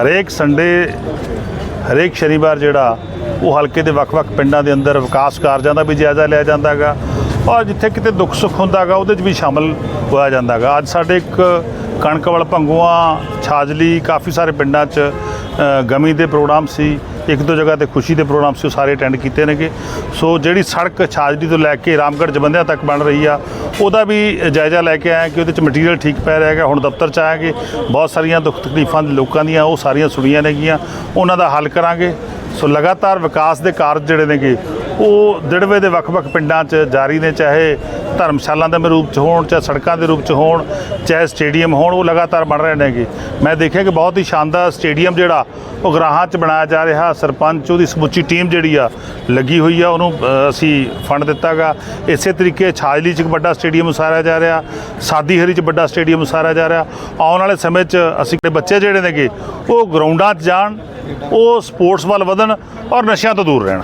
ਹਰੇਕ ਸੰਡੇ ਹਰੇਕ ਸ਼ਨੀਵਾਰ ਜਿਹੜਾ, ਉਹ ਹਲਕੇ ਦੇ ਵੱਖ-ਵੱਖ ਪਿੰਡਾਂ ਦੇ ਅੰਦਰ ਵਿਕਾਸ ਕਾਰਜਾਂ ਦਾ ਵੀ ਜਾਇਜ਼ਾ ਲਿਆ ਜਾਂਦਾ ਹੈਗਾ। ਔਰ ਜਿੱਥੇ ਕਿਤੇ ਦੁੱਖ ਸੁੱਖ ਹੁੰਦਾ ਹੈਗਾ, ਉਹਦੇ 'ਚ ਵੀ ਸ਼ਾਮਲ ਹੋਇਆ ਜਾਂਦਾ ਹੈਗਾ। ਅੱਜ ਸਾਡੇ ਇੱਕ ਕਣਕਵਲ ਭੰਗੂਆਂ, ਛਾਜਲੀ, ਕਾਫੀ ਸਾਰੇ ਪਿੰਡਾਂ 'ਚ ਗਮੀ ਦੇ ਪ੍ਰੋਗਰਾਮ ਸੀ। ਇੱਕ ਦੋ ਜਗ੍ਹਾ ਤੇ ਖੁਸ਼ੀ ਦੇ ਪ੍ਰੋਗਰਾਮ ਸੀ, ਉਹ ਸਾਰੇ ਅਟੈਂਡ ਕੀਤੇ ਨੇਗੇ। ਸੋ ਜਿਹੜੀ ਸੜਕ ਛਾਜਲੀ ਤੋਂ ਲੈ ਕੇ ਰਾਮਗੜ੍ਹ ਜਬੰਦਿਆਂ ਤੱਕ ਬਣ ਰਹੀ ਆ, ਉਹਦਾ ਵੀ ਜਾਇਜ਼ਾ ਲੈ ਕੇ ਆਇਆ ਕਿ ਉਹਦੇ 'ਚ ਮਟੀਰੀਅਲ ਠੀਕ ਪੈ ਰਿਹਾ ਹੈਗਾ। ਹੁਣ ਦਫ਼ਤਰ 'ਚ ਆਇਆ ਕਿ ਬਹੁਤ ਸਾਰੀਆਂ ਦੁੱਖ ਤਕਲੀਫਾਂ ਲੋਕਾਂ ਦੀਆਂ, ਉਹ ਸਾਰੀਆਂ ਸੁਣੀਆਂ ਨੇਗੀਆਂ। ਉਹਨਾਂ ਦਾ ਹੱਲ ਕਰਾਂਗੇ। ਸੋ ਲਗਾਤਾਰ ਵਿਕਾਸ ਦੇ ਕਾਰਜ ਜਿਹੜੇ ਨੇਗੇ ਉਹ ਦਿੜਵੇ ਦੇ ਵੱਖ-ਵੱਖ ਪਿੰਡਾਂ 'ਚ ਜਾਰੀ ਨੇ, ਚਾਹੇ ਧਰਮਸ਼ਾਲਾ ਦੇ ਰੂਪ 'ਚ ਹੋਣ, ਚਾਹੇ ਸੜਕਾਂ ਦੇ ਰੂਪ 'ਚ ਹੋਣ, ਚਾਹੇ ਸਟੇਡੀਅਮ ਹੋਣ, ਉਹ ਲਗਾਤਾਰ ਬਣ ਰਹੇ ਨੇਗੇ। ਮੈਂ ਦੇਖਿਆ ਕਿ ਬਹੁਤ ਹੀ ਸ਼ਾਨਦਾਰ ਸਟੇਡੀਅਮ ਜਿਹੜਾ, ਉਹ ਗਰਾਹਾਂ 'ਚ ਬਣਾਇਆ ਜਾ ਰਿਹਾ, ਸਰਪੰਚ, ਉਹਦੀ ਸਮੁੱਚੀ ਟੀਮ ਜਿਹੜੀ ਆ, ਲੱਗੀ ਹੋਈ ਆ, ਉਹਨੂੰ ਅਸੀਂ ਫੰਡ ਦਿੱਤਾਗਾ। ਇਸੇ ਤਰੀਕੇ ਛਾਜਲੀ 'ਚ ਇੱਕ ਵੱਡਾ ਸਟੇਡੀਅਮ ਉਸਾਰਿਆ ਜਾ ਰਿਹਾ ਸਾਦੀ ਹਰੀ 'ਚ ਵੱਡਾ ਸਟੇਡੀਅਮ ਉਸਾਰਿਆ ਜਾ ਰਿਹਾ। ਆਉਣ ਵਾਲੇ ਸਮੇਂ 'ਚ ਅਸੀਂ ਬੱਚੇ ਜਿਹੜੇ ਨੇਗੇ, ਉਹ ਗਰਾਊਂਡਾਂ 'ਚ ਜਾਣ, ਉਹ ਸਪੋਰਟਸ ਵੱਲ ਵਧਣ ਔਰ ਨਸ਼ਿਆਂ ਤੋਂ ਦੂਰ ਰਹਿਣ।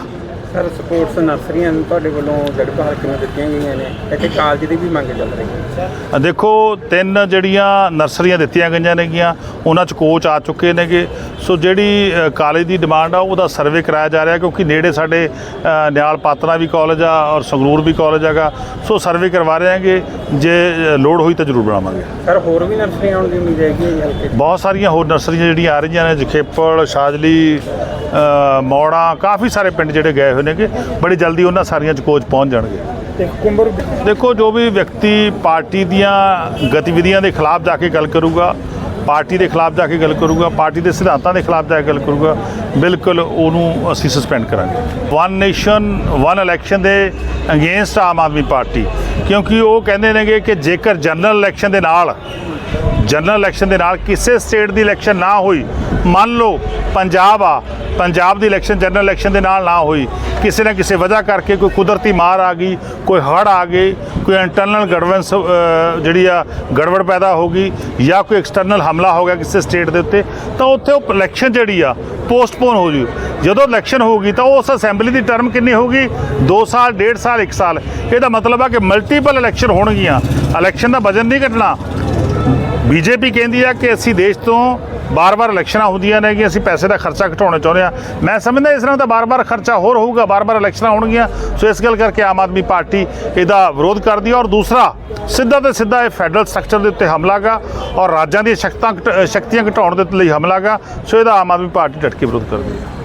ਸਰ ਸਪੋਰਟਸ ਨਰਸਰੀਆਂ ਨੂੰ ਤੁਹਾਡੇ ਵੱਲੋਂ ਜੜਪਾ ਹਲਕੇ ਨੂੰ ਦਿੱਤੀਆਂ ਗਈਆਂ ਨੇ। ਇੱਥੇ ਕਾਲਜ ਦੀ ਵੀ ਮੰਗ ਚੱਲ ਰਹੀ ਹੈ। ਦੇਖੋ ਤਿੰਨ ਜਿਹੜੀਆਂ ਨਰਸਰੀਆਂ ਦਿੱਤੀਆਂ ਗਈਆਂ ਨੇਗੀਆਂ ਉਹਨਾਂ 'ਚ ਕੋਚ ਆ ਚੁੱਕੇ ਨੇਗੇ। ਸੋ ਜਿਹੜੀ ਕਾਲਜ ਦੀ ਡਿਮਾਂਡ ਆ ਉਹਦਾ ਸਰਵੇ ਕਰਾਇਆ ਜਾ ਰਿਹਾ ਕਿਉਂਕਿ ਨੇੜੇ ਸਾਡੇ ਨਿਆਲ ਪਾਤਰਾ ਵੀ ਕਾਲਜ ਆ ਔਰ ਸੰਗਰੂਰ ਵੀ ਕਾਲਜ ਹੈਗਾ। ਸੋ ਸਰਵੇ ਕਰਵਾ ਰਹੇ ਹਾਂਗੇ ਜੇ ਲੋੜ ਹੋਈ ਤਾਂ ਜ਼ਰੂਰ ਬਣਾਵਾਂਗੇ। ਸਰ ਹੋਰ ਵੀ ਨਰਸਰੀਆਂ ਆਉਣ ਦੀ ਉਮੀਦ ਹੈਗੀ ਹਲਕੇ? ਬਹੁਤ ਸਾਰੀਆਂ ਹੋਰ ਨਰਸਰੀਆਂ ਜਿਹੜੀਆਂ ਆ ਰਹੀਆਂ ਨੇ ਜਖੇਪਲ ਸ਼ਾਜਲੀ ਮੌੜਾ ਕਾਫੀ ਸਾਰੇ ਪਿੰਡ ਜਿਹੜੇ ਗਏ ਹੋਏ ਨੇਗੇ। ਬੜੀ ਜਲਦੀ ਉਹਨਾਂ ਸਾਰੀਆਂ 'ਚ ਕੋਚ ਪਹੁੰਚ ਜਾਣਗੇ। ਦੇਖੋ ਜੋ ਵੀ ਵਿਅਕਤੀ ਪਾਰਟੀ ਦੀਆਂ ਗਤੀਵਿਧੀਆਂ ਦੇ ਖਿਲਾਫ ਜਾ ਕੇ ਗੱਲ ਕਰੂਗਾ ਪਾਰਟੀ ਦੇ ਖਿਲਾਫ ਜਾ ਕੇ ਗੱਲ ਕਰੂਗਾ ਪਾਰਟੀ ਦੇ ਸਿਧਾਂਤਾਂ ਦੇ ਖਿਲਾਫ ਜਾ ਕੇ ਗੱਲ ਕਰੂਗਾ ਬਿਲਕੁਲ ਉਹਨੂੰ ਅਸੀਂ ਸਸਪੈਂਡ ਕਰਾਂਗੇ। ਵਨ ਨੇਸ਼ਨ ਵਨ ਇਲੈਕਸ਼ਨ ਦੇ ਅਗੇਂਸਟ ਆਮ ਆਦਮੀ ਪਾਰਟੀ। ਕਿਉਂਕਿ ਉਹ ਕਹਿੰਦੇ ਨੇਗੇ ਕਿ ਜੇਕਰ ਜਨਰਲ ਇਲੈਕਸ਼ਨ ਦੇ ਨਾਲ ਜਨਰਲ ਇਲੈਕਸ਼ਨ ਦੇ ਨਾਲ ਕਿਸੇ ਸਟੇਟ ਦੀ ਇਲੈਕਸ਼ਨ ਨਾ ਹੋਈ ਮੰਨ ਲਓ ਪੰਜਾਬ ਆ ਪੰਜਾਬ ਦੀ ਇਲੈਕਸ਼ਨ, ਜਨਰਲ ਇਲੈਕਸ਼ਨ ਦੇ ਨਾਲ ਨਾ ਹੋਈ। ਕਿਸੇ ਨਾ ਕਿਸੇ ਵਜ੍ਹਾ ਕਰਕੇ ਕੋਈ ਕੁਦਰਤੀ ਮਾਰ ਆ ਗਈ, ਕੋਈ ਹੜ੍ਹ ਆ ਗਈ ਕੋਈ ਇੰਟਰਨਲ ਗੜਵੈਂਸ ਜਿਹੜੀ ਆ ਗੜਬੜ ਪੈਦਾ ਹੋ ਗਈ ਜਾਂ ਕੋਈ ਐਕਸਟਰਨਲ ਹਮਲਾ ਹੋ ਗਿਆ ਕਿਸੇ ਸਟੇਟ ਦੇ ਉੱਤੇ, ਤਾਂ ਉੱਥੇ ਉਹ ਇਲੈਕਸ਼ਨ ਜਿਹੜੀ ਆ ਪੋਸਟਪੋਨ ਹੋ ਜੂ। ਜਦੋਂ ਇਲੈਕਸ਼ਨ ਹੋਊਗੀ ਤਾਂ ਉਸ ਅਸੈਂਬਲੀ ਦੀ ਟਰਮ ਕਿੰਨੀ ਹੋਊਗੀ? 2 ਸਾਲ 1.5 ਸਾਲ 1 ਸਾਲ। ਇਹਦਾ ਮਤਲਬ ਆ ਕਿ ਮਲਟੀਪਲ ਇਲੈਕਸ਼ਨ ਹੋਣਗੀਆਂ। ਇਲੈਕਸ਼ਨ ਦਾ ਵਜਨ ਨਹੀਂ ਘਟਣਾ। ਬੀਜੇਪੀ ਕਹਿੰਦੀ ਆ ਕਿ ਅਸੀਂ ਦੇਸ਼ ਤੋਂ ਬਾਰ-ਬਾਰ ਇਲੈਕਸ਼ਨਾਂ ਹੁੰਦੀਆਂ ਨੇ ਕਿ ਅਸੀਂ ਪੈਸੇ ਦਾ ਖਰਚਾ ਘਟਾਉਣਾ ਚਾਹੁੰਦੇ ਆ ਮੈਂ ਸਮਝਦਾ ਇਸ ਤਰ੍ਹਾਂ ਦਾ ਬਾਰ-ਬਾਰ ਖਰਚਾ ਹੋਰ ਹੋਊਗਾ, ਬਾਰ-ਬਾਰ ਇਲੈਕਸ਼ਨਾਂ ਹੋਣਗੀਆਂ। ਸੋ ਇਸ ਗੱਲ ਕਰਕੇ ਆਮ ਆਦਮੀ ਪਾਰਟੀ ਇਹਦਾ ਵਿਰੋਧ ਕਰਦੀ ਹੈ ਔਰ ਦੂਸਰਾ, ਸਿੱਧਾ ਤੇ ਸਿੱਧਾ ਇਹ ਫੈਡਰਲ ਸਟਰਕਚਰ ਦੇ ਉੱਤੇ ਹਮਲਾ ਗਾ ਔਰ ਰਾਜਾਂ ਦੀਆਂ ਸ਼ਕਤਾਂ ਘਟ- ਸ਼ਕਤੀਆਂ ਘਟਾਉਣ ਦੇ ਲਈ ਹਮਲਾ ਗਾ ਸੋ ਇਹਦਾ ਆਮ ਆਦਮੀ ਪਾਰਟੀ ਡਟ ਕੇ ਵਿਰੋਧ ਕਰਦੀ ਹੈ।